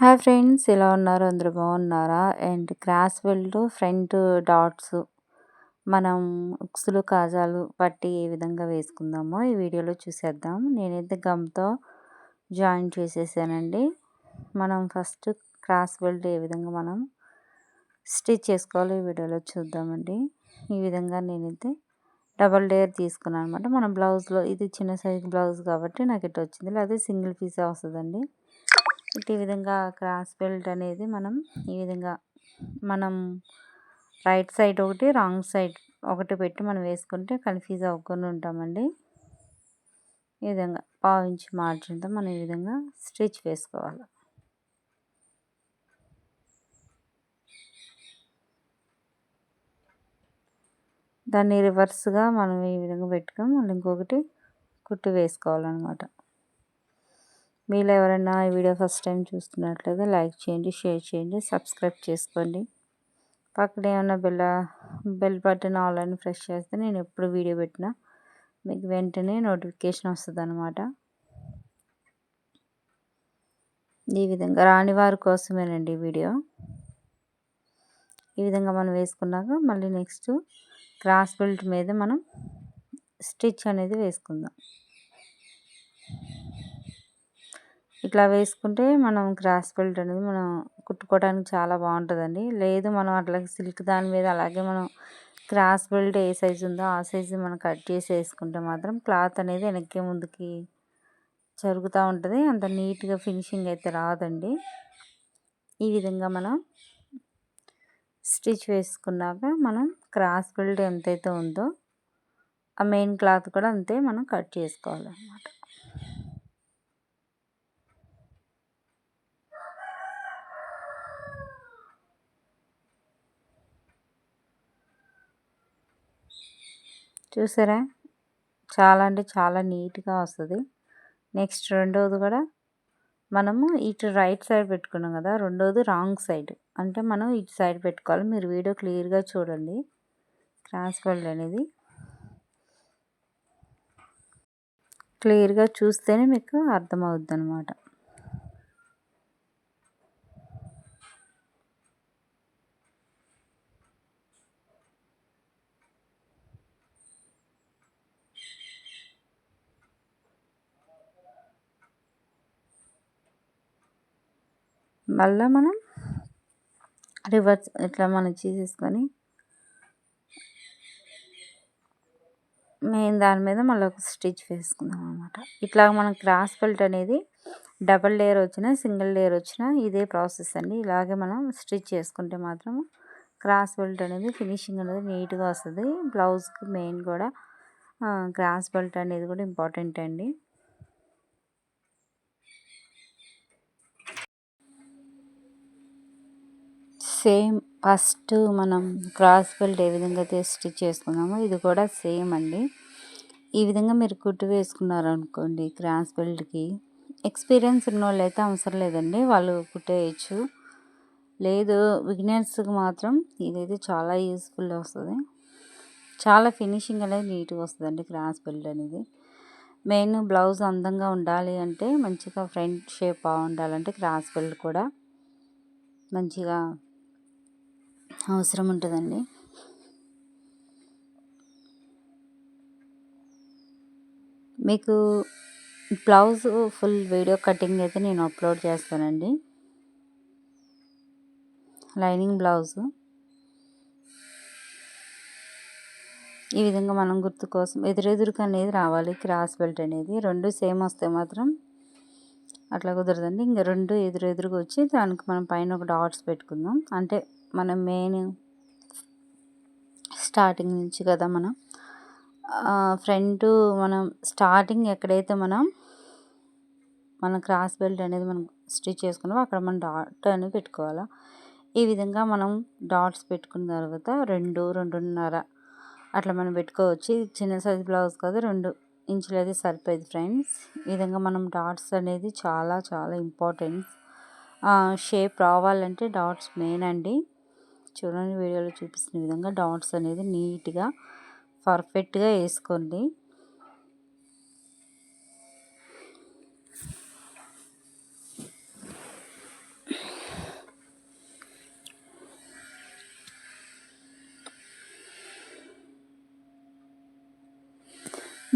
Hi friends ఎలా ఉన్నారు? అందరూ బాగున్నారా? And cross belt front dots మనం ఉక్సులు కాజాలు పట్టి ఏ విధంగా వేసుకుందామో ఈ వీడియోలో చూసేద్దాం. నేనైతే గమ్తో జాయిన్ చేసేసానండి. మనం ఫస్ట్ క్రాస్ వెల్డ్ ఏ విధంగా మనం స్టిచ్ చేసుకోవాలో ఈ వీడియోలో చూద్దామండి. ఈ విధంగా నేనైతే డబల్ లేయర్ తీసుకున్నాను అనమాట మన బ్లౌజ్లో ఇది చిన్న సైజ్ బ్లౌజ్ కాబట్టి నాకు ఇటు వచ్చింది లేదా సింగిల్ పీసే వస్తుందండి. ఈ విధంగా క్రాస్ బెల్ట్ అనేది మనం ఈ విధంగా మనం రైట్ సైడ్ ఒకటి రాంగ్ సైడ్ ఒకటి పెట్టి మనం వేసుకుంటే కన్ఫ్యూజ్ అవ్వకుండా ఉంటామండి. ఈ విధంగా పావించి మార్జిన్తో మనం ఈ విధంగా స్టిచ్ వేసుకోవాలి. దాన్ని రివర్స్గా మనం ఈ విధంగా పెట్టుకొని మళ్ళీ ఇంకొకటి కుట్టి వేసుకోవాలన్నమాట. మీరు ఎవరైనా ఈ వీడియో ఫస్ట్ టైం చూస్తున్నట్లయితే లైక్ చేయండి షేర్ చేయండి సబ్స్క్రైబ్ చేసుకోండి. పక్కన ఏమైనా బెల్ బెల్ బటన్ ఆల్ అని ప్రెస్ చేస్తే నేను ఎప్పుడు వీడియో పెట్టినా మీకు వెంటనే నోటిఫికేషన్ వస్తుంది అనమాట ఈ విధంగా రాని వారి కోసమేనండి వీడియో. ఈ విధంగా మనం వేసుకున్నాక మళ్ళీ నెక్స్ట్ క్రాస్ బెల్ట్ మీద మనం స్టిచ్ అనేది వేసుకుందాం. ఇట్లా వేసుకుంటే మనం క్రాస్ బెల్ట్ అనేది మనం కుట్టుకోవడానికి చాలా బాగుంటుందండి. లేదు మనం అట్లా సిల్క్ దాని మీద అలాగే మనం క్రాస్ బెల్ట్ ఏ సైజు ఉందో ఆ సైజు మనం కట్ చేసి వేసుకుంటే మాత్రం క్లాత్ అనేది వెనక్కి ముందుకి జరుగుతూ ఉంటుంది. అంత నీట్గా ఫినిషింగ్ అయితే రాదండి. ఈ విధంగా మనం స్టిచ్ వేసుకున్నాక మనం క్రాస్ బెల్ట్ ఎంతైతే ఉందో ఆ మెయిన్ క్లాత్ కూడా అంతే మనం కట్ చేసుకోవాలన్నమాట. చూసారా? చాలా అంటే చాలా నీట్గా వస్తుంది. నెక్స్ట్ రెండవది కూడా మనము ఇటు రైట్ సైడ్ పెట్టుకున్నాం కదా రెండోది రాంగ్ సైడ్. అంటే మనం ఇటు సైడ్ పెట్టుకోవాలి. మీరు వీడియో క్లియర్గా చూడండి. క్రాస్ ఫోల్డ్ అనేది క్లియర్గా చూస్తేనే మీకు అర్థమవుద్ది అనమాట మళ్ళీ మనం రివర్స్ ఇట్లా మనం చేసేసుకొని మెయిన్ దాని మీద మళ్ళీ ఒక స్టిచ్ వేసుకుందాం అనమాట ఇట్లా మనం క్రాస్ బెల్ట్ అనేది డబల్ లేయర్ వచ్చినా సింగిల్ లేయర్ వచ్చినా ఇదే ప్రాసెస్ అండి. ఇలాగే మనం స్టిచ్ చేసుకుంటే మాత్రం క్రాస్ బెల్ట్ అనేది ఫినిషింగ్ అనేది నీట్గా వస్తుంది. బ్లౌజ్కి మెయిన్ కూడా క్రాస్ బెల్ట్ అనేది కూడా ఇంపార్టెంట్ అండి. సేమ్ ఫస్ట్ మనం క్రాస్ బెల్ట్ ఏ విధంగా అయితే స్టిచ్ చేసుకున్నామో ఇది కూడా సేమ్ అండి. ఈ విధంగా మీరు కుట్టు వేసుకున్నారు అనుకోండి క్రాస్ బెల్ట్కి. ఎక్స్పీరియన్స్ ఉన్న వాళ్ళు అయితే అవసరం లేదండి వాళ్ళు కుట్టేయచ్చు. లేదు బిగినర్స్కి మాత్రం ఇదైతే చాలా యూస్ఫుల్ వస్తుంది. చాలా ఫినిషింగ్ అనేది నీట్గా వస్తుందండి క్రాస్ బెల్ట్ అనేది. మెయిన్ బ్లౌజ్ అందంగా ఉండాలి అంటే మంచిగా ఫ్రంట్ షేప్ బాగుండాలంటే క్రాస్ బెల్ట్ కూడా మంచిగా అవసరం ఉంటుందండి. మీకు బ్లౌజ్ ఫుల్ వీడియో కటింగ్ అయితే నేను అప్లోడ్ చేస్తానండి. Lining blouse. ఈ విధంగా మనం గుర్తు కోసం ఎదురెదురుకు అనేది రావాలి. క్రాస్ బెల్ట్ అనేది రెండు సేమ్ వస్తే మాత్రం అట్లా కుదరదండి. ఇంకా రెండు ఎదురెదురుగా వచ్చి దానికి మనం పైన ఒక డాట్స్ పెట్టుకుందాం. అంటే మనం మెయిన్ స్టార్టింగ్ నుంచి కదా మనం. ఫ్రంట్ మనం స్టార్టింగ్ ఎక్కడైతే మనం మన క్రాస్ బెల్ట్ అనేది మనం స్టిచ్ చేసుకున్నామో అక్కడ మనం డాట్ అనేది పెట్టుకోవాలి. ఈ విధంగా మనం డాట్స్ పెట్టుకున్న తర్వాత రెండు రెండున్నర అట్లా మనం పెట్టుకోవచ్చు. చిన్న సైజ్ బ్లౌజ్ కదా రెండు ఇంచులు అయితే సరిపోయేది ఫ్రెండ్స్ ఈ విధంగా మనం డాట్స్ అనేది చాలా చాలా ఇంపార్టెంట్ షేప్ రావాలంటే డాట్స్ మెయిన్ అండి. చూడండి వీడియోలో చూపిస్తున్న విధంగా డాట్స్ అనేది నీట్గా పర్ఫెక్ట్గా వేసుకోండి.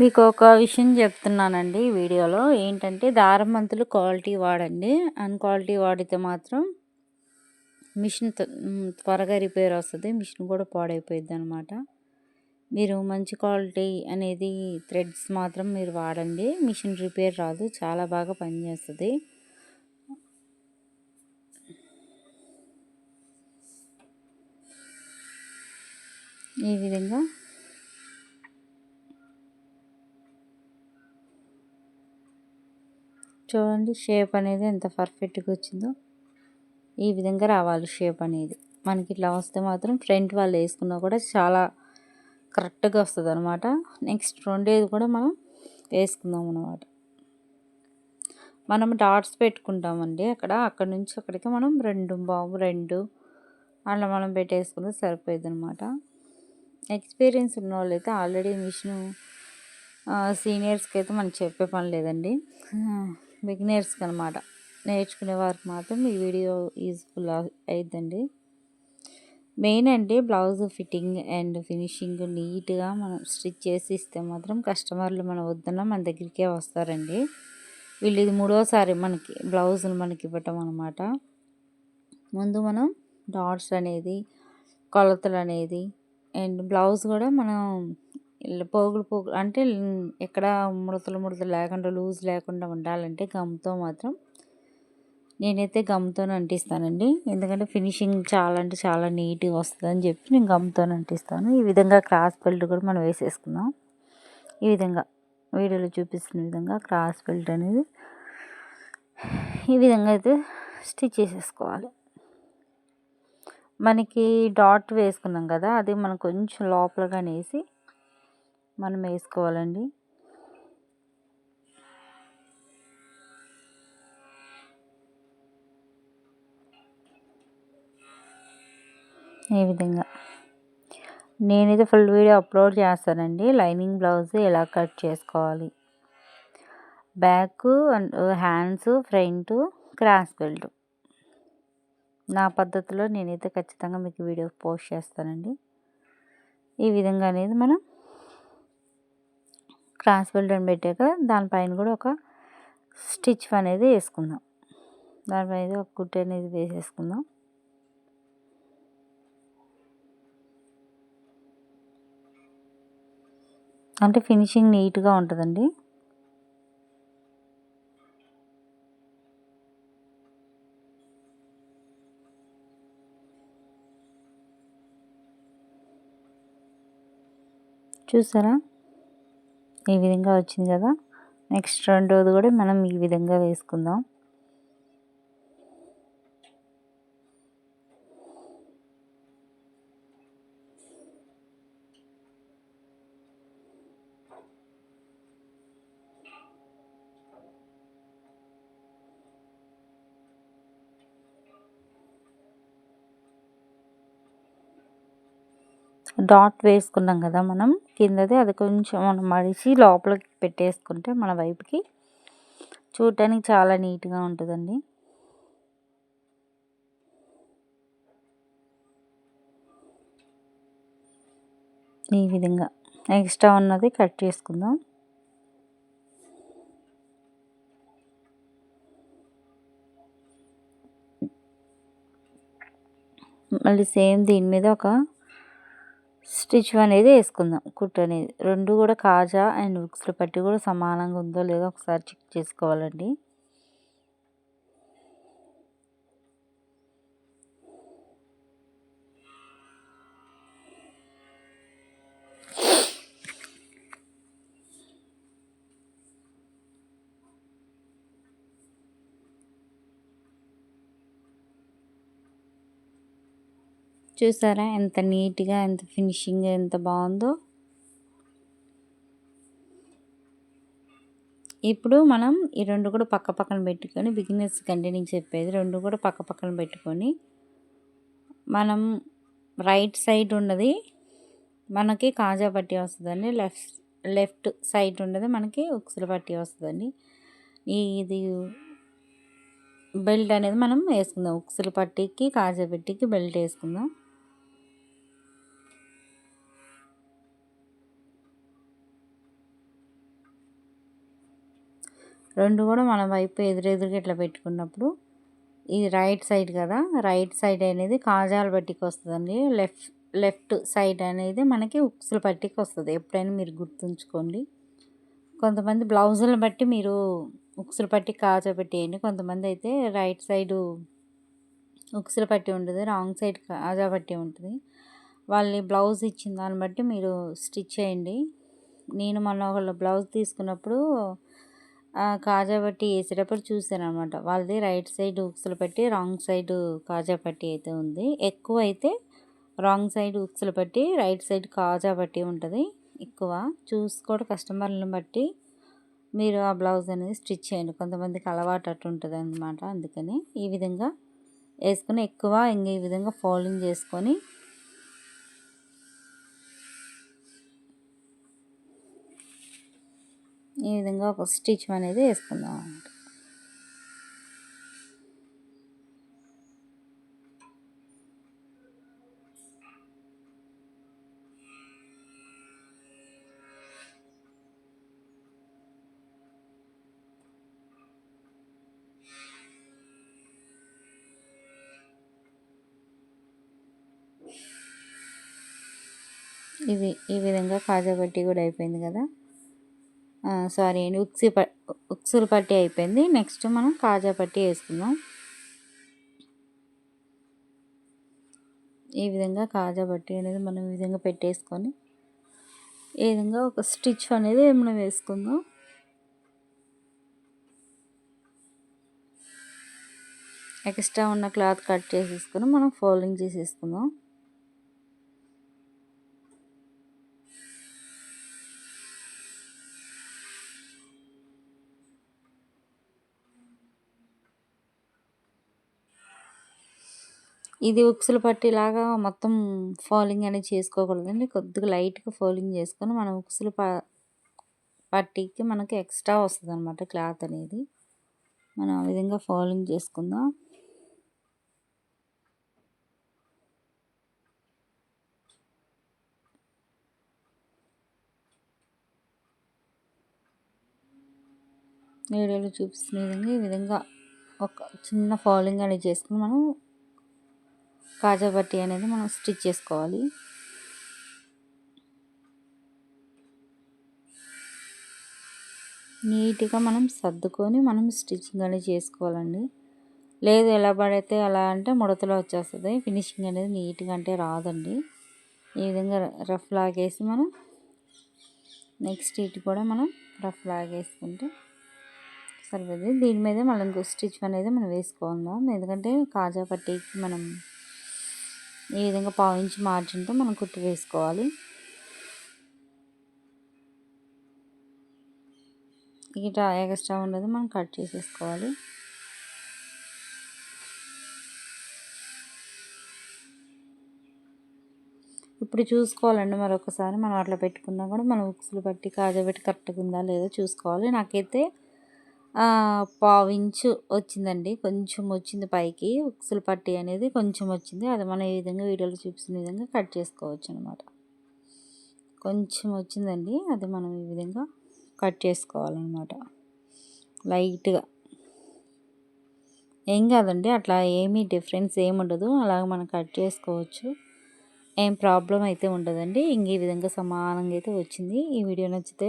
మీకు ఒక విషయం చెప్తున్నానండి వీడియోలో. ఏంటంటే దారం మంతులు క్వాలిటీ వాడండి. అన్ క్వాలిటీ వాడితే మాత్రం మిషన్ త్వరగా రిపేర్ వస్తుంది. మిషన్ కూడా పాడైపోయింది అనమాట మీరు మంచి క్వాలిటీ అనేది థ్రెడ్స్ మాత్రం మీరు వాడండి. మిషన్ రిపేర్ రాదు. చాలా బాగా పనిచేస్తుంది. ఈ విధంగా చూడండి షేప్ అనేది ఎంత పర్ఫెక్ట్గా వచ్చిందో. ఈ విధంగా రావాలి షేప్ అనేది. మనకి ఇట్లా వస్తే మాత్రం ఫ్రంట్ వాళ్ళు వేసుకున్నా కూడా చాలా కరెక్ట్గా వస్తుంది అనమాట నెక్స్ట్ రెండేది కూడా మనం వేసుకుందాం అనమాట మనం డాట్స్ పెట్టుకుంటామండి. అక్కడ అక్కడ నుంచి అక్కడికి మనం రెండు బాబు రెండు అట్లా మనం పెట్టేసుకుంటే సరిపోయింది అనమాట ఎక్స్పీరియన్స్ ఉన్న వాళ్ళైతే ఆల్రెడీ మిషన్ సీనియర్స్కి అయితే మనం చెప్పే పని లేదండి. బిగినర్స్కి అనమాట నేర్చుకునే వారికి మాత్రం ఈ వీడియో యూజ్ఫుల్ అవుతుందండి మెయిన్ అంటే బ్లౌజ్ ఫిట్టింగ్ అండ్ ఫినిషింగ్ నీట్గా మనం స్టిచ్ చేసి ఇస్తే మాత్రం కస్టమర్లు మన వద్దన్న మన దగ్గరికే వస్తారండి. వీళ్ళు ఇది మూడోసారి మనకి బ్లౌజులు మనకి ఇవ్వటం అనమాట ముందు మనం డాట్స్ అనేది కొలతలు అనేది అండ్ బ్లౌజ్ కూడా మనం పోగులు పోగులు అంటే ఎక్కడ ముడతలు ముడతలు లేకుండా లూజ్ లేకుండా ఉండాలంటే గమ్తో మాత్రం నేనైతే గమ్తో అంటిస్తానండి. ఎందుకంటే ఫినిషింగ్ చాలా అంటే చాలా నీట్గా వస్తుందని చెప్పి నేను గమ్తో అంటిస్తాను. ఈ విధంగా క్రాస్ బెల్ట్ కూడా మనం వేసేసుకుందాం. ఈ విధంగా వీడియోలో చూపిస్తున్న విధంగా క్రాస్ బెల్ట్ అనేది ఈ విధంగా అయితే స్టిచ్ చేసేసుకోవాలి. మనకి డాట్ వేసుకున్నాం కదా అది మనం కొంచెం లోపలగా వేసి మనం వేసుకోవాలండి. ఈ విధంగా. నేనైతే ఫుల్ వీడియో అప్లోడ్ చేస్తానండి. లైనింగ్ బ్లౌజ్ ఎలా కట్ చేసుకోవాలి? Back and hands front cross belt. నా పద్ధతిలో నేనైతే ఖచ్చితంగా మీకు వీడియో పోస్ట్ చేస్తానండి. ఈ విధంగా అనేది మనం క్రాస్ బెల్ట్ అని పెట్టాక దానిపైన కూడా ఒక స్టిచ్ అనేది వేసుకుందాం. దానిపైన ఒక కుట్టి అనేది వేసేసుకుందాం. అంటే ఫినిషింగ్ నీట్గా ఉంటుందండి. చూసారా? ఈ విధంగా వచ్చింది కదా? నెక్స్ట్ రెండోది కూడా మనం ఈ విధంగా వేసుకుందాం. డాట్ వేసుకున్నాం కదా మనం కిందది అది కొంచెం మనం మడిచి లోపలికి పెట్టేసుకుంటే మన వైపుకి చూడటానికి చాలా నీట్గా ఉంటుందండి. ఈ విధంగా ఎక్స్ట్రా ఉన్నది కట్ చేసుకుందాం. మళ్ళీ సేమ్ దీని మీద ఒక స్టిచ్ అనేది వేసుకుందాం. కుట్ అనేది. రెండు కూడా కాజా అండ్ బుక్స్లో పట్టి కూడా సమానంగా ఉందో లేదో ఒకసారి చెక్ చేసుకోవాలండి. చూసారా? ఎంత నీట్గా ఎంత ఫినిషింగ్ ఎంత బాగుందో. ఇప్పుడు మనం ఈ రెండు కూడా పక్క పక్కన పెట్టుకొని బిగినర్స్ కంటే చెప్పేది రెండు కూడా పక్క పక్కన పెట్టుకొని మనం రైట్ సైడ్ ఉన్నది మనకి కాజా పట్టి వస్తుందండి. లెఫ్ట్ లెఫ్ట్ సైడ్ ఉన్నది మనకి ఉక్సుల పట్టి వస్తుందండి. ఇది బెల్ట్ అనేది మనం వేసుకుందాం. ఉక్సుల పట్టికి కాజా పెట్టికి బెల్ట్ వేసుకుందాం. రెండు కూడా మన వైపు ఎదురెదురుగా ఇట్లా పెట్టుకున్నప్పుడు ఇది రైట్ సైడ్ కదా రైట్ సైడ్ అనేది కాజాలు పట్టికి వస్తుందండి. లెఫ్ట్ లెఫ్ట్ సైడ్ అనేది మనకి ఉక్సులు పట్టికి వస్తుంది. ఎప్పుడైనా మీరు గుర్తుంచుకోండి. కొంతమంది బ్లౌజులను బట్టి మీరు ఉక్సులు పట్టి కాజా పెట్టేయండి కొంతమంది అయితే రైట్ సైడు ఉక్సులు పట్టి ఉంటుంది రాంగ్ సైడ్ కాజా పట్టి ఉంటుంది. వాళ్ళని బ్లౌజ్ ఇచ్చిన దాన్ని బట్టి మీరు స్టిచ్ చేయండి. నేను మొన్న ఒకళ్ళ బ్లౌజ్ తీసుకున్నప్పుడు కాజా పట్టి వేసేటప్పుడు చూసాను అనమాట వాళ్ళది రైట్ సైడ్ ఉక్సులు పట్టి రాంగ్ సైడ్ కాజా పట్టి అయితే ఉంది. ఎక్కువ అయితే రాంగ్ సైడ్ ఉక్సులు పట్టి రైట్ సైడ్ కాజా పట్టి ఉంటుంది ఎక్కువ. చూసుకోవడం కస్టమర్లను బట్టి మీరు ఆ బ్లౌజ్ అనేది స్టిచ్ చేయండి. కొంతమందికి అలవాటు అట్టు ఉంటుంది అనమాట అందుకని ఈ విధంగా వేసుకుని ఎక్కువ ఇంక ఈ విధంగా ఫోల్డింగ్ చేసుకొని ఈ విధంగా ఒక స్టిచ్ అనేది వేసుకుందాం అన్నమాట. ఈ విధంగా కాజా పట్టి కూడా అయిపోయింది కదా? సారీ అండి ఉక్సి ప ఉక్సులు పట్టి అయిపోయింది. నెక్స్ట్ మనం కాజా పట్టి వేసుకుందాం. ఈ విధంగా కాజా పట్టి అనేది మనం ఈ విధంగా పెట్టేసుకొని ఈ విధంగా ఒక స్టిచ్ అనేది మనం వేసుకుందాం. ఎక్స్ట్రా ఉన్న క్లాత్ కట్ చేసేసుకొని మనం ఫోల్డింగ్ చేసేసుకుందాం. ఇది ఉక్సులు పట్టేలాగా మొత్తం ఫాలింగ్ అనేది చేసుకోకూడదండి. కొద్దిగా లైట్గా ఫాలింగ్ చేసుకొని మనం ఉక్సులు ప పట్టికి మనకి ఎక్స్ట్రా వస్తుంది అనమాట క్లాత్ అనేది. మనం ఆ విధంగా ఫాలింగ్ చేసుకుందాం. వీడియోలో చూపిస్తున్న విధంగా ఈ విధంగా ఒక చిన్న ఫాలింగ్ అనేది చేసుకుని మనం కాజా బట్టి అనేది మనం స్టిచ్ చేసుకోవాలి. నీట్గా మనం సర్దుకొని మనం స్టిచ్చింగ్ అనేది చేసుకోవాలండి. లేదు ఎలా పడితే అలా అంటే ముడతలో వచ్చేస్తుంది. ఫినిషింగ్ అనేది నీట్గా అంటే రాదండి. ఈ విధంగా రఫ్ లాగేసి మనం నెక్స్ట్ ఇటు కూడా మనం రఫ్ లాగేసుకుంటే సరిపోతుంది. దీని మీద మళ్ళీ ఇంకో స్టిచ్ అనేది మనం వేసుకోవాలి? ఎందుకంటే కాజా పట్టీకి మనం ఈ విధంగా పావించి మార్జిన్తో మనం కుట్టి వేసుకోవాలి. ఇట్లా ఎక్స్ట్రా ఉండదు మనం కట్ చేసేసుకోవాలి. ఇప్పుడు చూసుకోవాలండి మరొకసారి. మనం అట్లా పెట్టుకున్నా కూడా మనం ఉక్సులు బట్టి కాజబెట్టి కరెక్ట్గా ఉందా లేదో చూసుకోవాలి. నాకైతే పావించు వచ్చిందండి. కొంచెం వచ్చింది పైకి. ఉక్సులు పట్టి అనేది కొంచెం వచ్చింది. అది మనం ఈ విధంగా వీడియోలో చూపిస్తున్న విధంగా కట్ చేసుకోవచ్చు అనమాట కొంచెం వచ్చిందండి. అది మనం ఈ విధంగా కట్ చేసుకోవాలన్నమాట. లైట్గా. ఏం కాదండి. అట్లా ఏమీ డిఫరెన్స్ ఏమి ఉండదు. అలాగ మనం కట్ చేసుకోవచ్చు. ఏం ప్రాబ్లం అయితే ఉండదండి. ఇంక ఈ విధంగా సమానంగా అయితే వచ్చింది. ఈ వీడియో నచ్చితే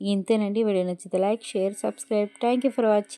ఇంతేనండి. వీడియో నచ్చితే like share subscribe. Thank for watching